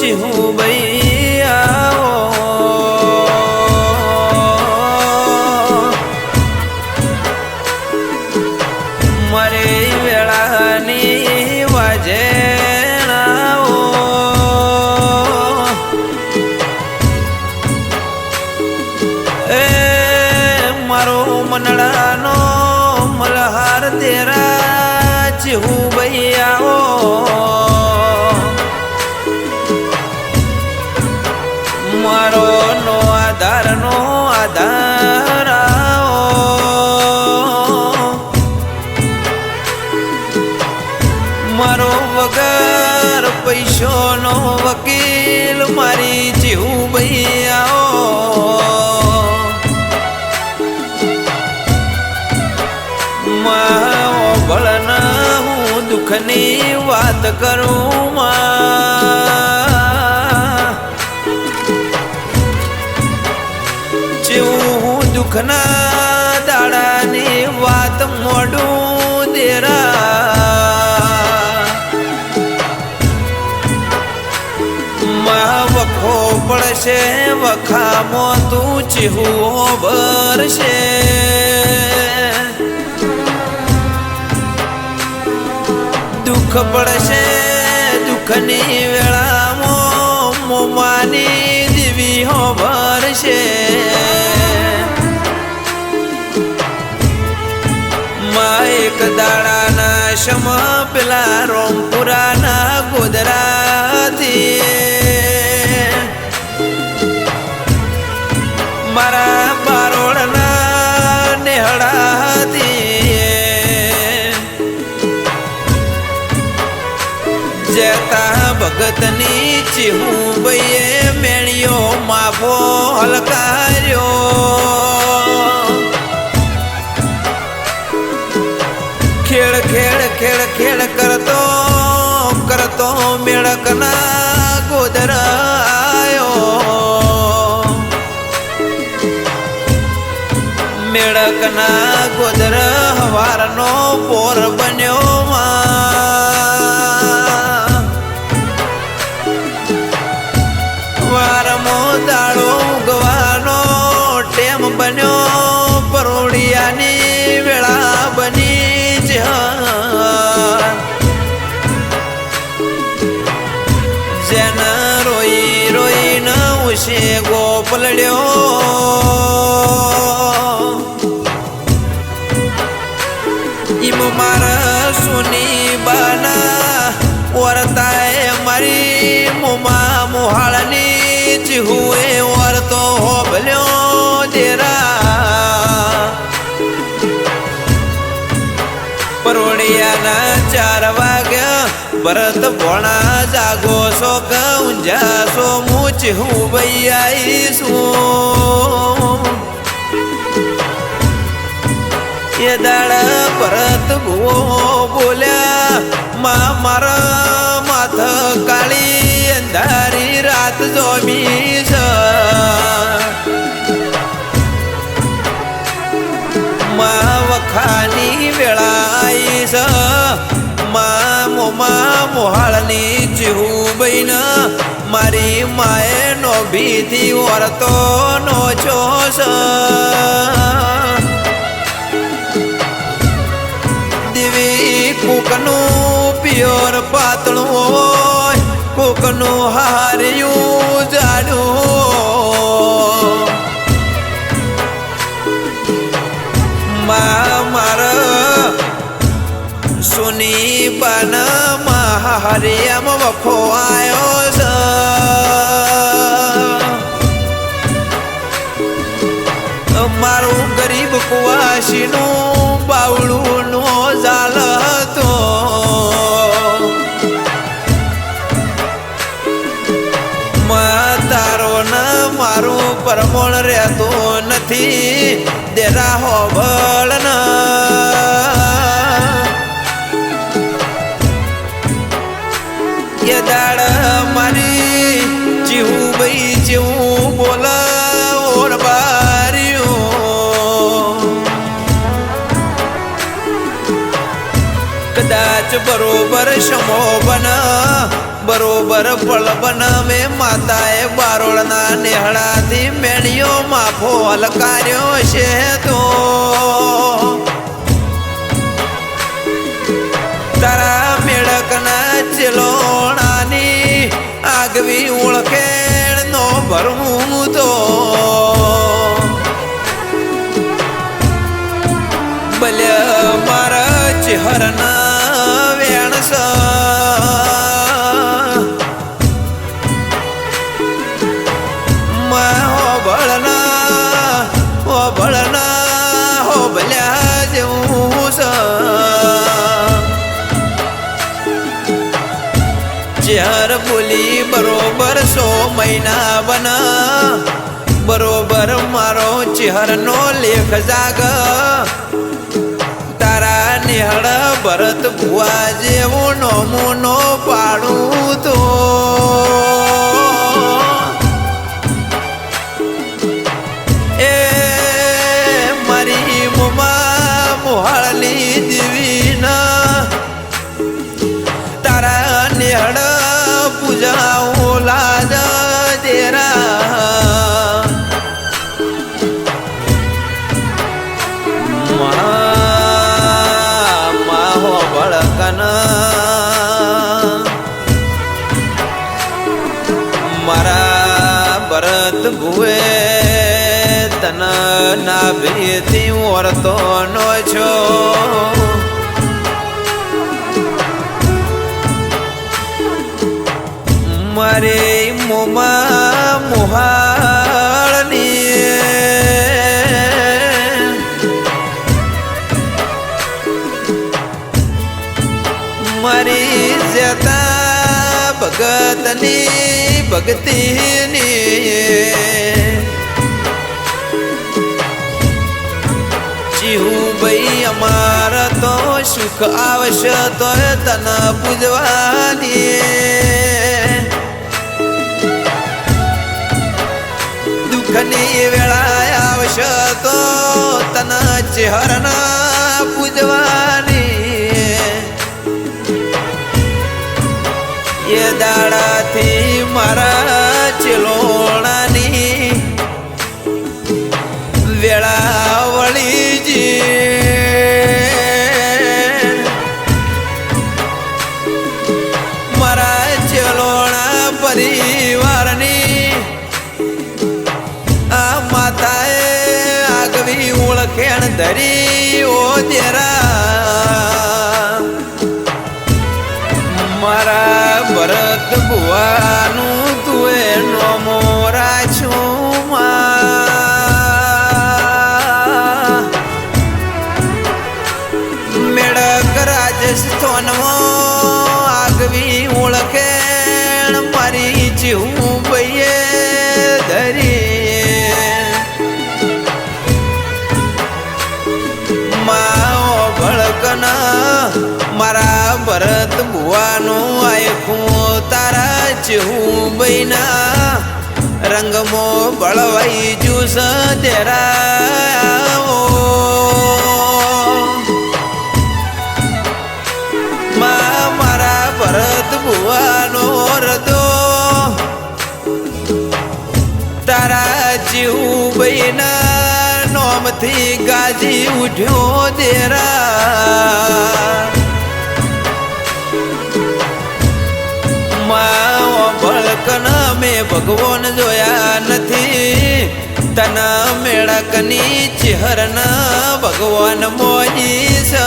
પહોંચી હું ભૈયા મારે વેળાની વાજે મારો મનડાનો મલહાર તેરા ચિહુ ભૈયાઓ. આધાર મારો વગર પૈસોનો વકીલ મારી જેવું ભૈયાઓ. માવો બળન હું દુઃખની વાત કરું માં. દુઃખના દાડાની વાત મોડું દેરા. માં વખો પડશે, વખામો તું ચીહુઓ ભરશે. દુઃખ પડશે, દુઃખની વેળામાં મોમાની દેવી હો ભરશે. શમ પેલા રોમપુરાના ગોદરાથી મારા બારોડના નેહડાથી જતા ભગતની ચીહું ભાઈએ મેણિયો માફો હલકાર્યો ખેડ ખેડ ખેડ ખેડ કરતો કરતો મેળકના ગોદર આયો મેળકના ગોદર હવારનો ઉશે ગોપલડ્યો ઈમ મારા સુની બાના ઓરતાએ મારી મુમા મોહાળની હુએ વરતો હોબલ્યો દેરા. પરોડિયાના ચાર ભરત ભણા જાગો સો ઊંઝા સો મૂચ હું ભૈયાઈશું એ દાડા ભરત બૈન મારી માએ નો ભીથી વરતો નો છો દેવી દિવી કુકનું પિયોર પાતળું હોય, કુકનું હાર્યું જાડું. મા માર સુની બન મહારિયમ વખો આયો છે મારું ગરીબ કુવાસીનું બાવળું નો જાલ હતો. માં તારો ન મારું પરમોણ રહેતો નથી. દેરા હોબળ શમો બન બરોબર ફળ બન. મે માતાએ બારોળના નેહળાથી મેણિયો માફો અલકાર્યો છે તો. બોલી, બરોબર સો મહિના બના બરોબર મારો ચહેરનો લેખ જાગ. તારા નિહળ ભરત ભુવા જેવું નોમુનો પાડું ભરત ભુએ તન ના ભીથી ઓરતો નો છો. મારે મોમા મોહાળની મારી જતા ભગતની ભક્તિની ચીહુ ભાઈ, અમાર તો સુખ આવશે તો તને પૂજવાની. દુઃખની વેળા આવશે તો તને ચહેરના પૂજવાની. એ દાડાથી મારા ચિલોણાની વેળા જી. મારા ચિલોણા પરિવારની આ માતાએ આગવી ઓળખેણ ધરી ઓ દેરા. મારા ભરત ભુવાનું આયખું તારા જેવું બૈના રંગમો બળવાઈ જુસ તેરા મારા ભરત ભુવાનો રદો. તારા જેવું બૈના નોમથી ગાજી ઉઠ્યો દેરા. ભળકન મેં ભગવાન જોયા નથી. તના મેળકની ચહેરના ભગવાન મોજી છે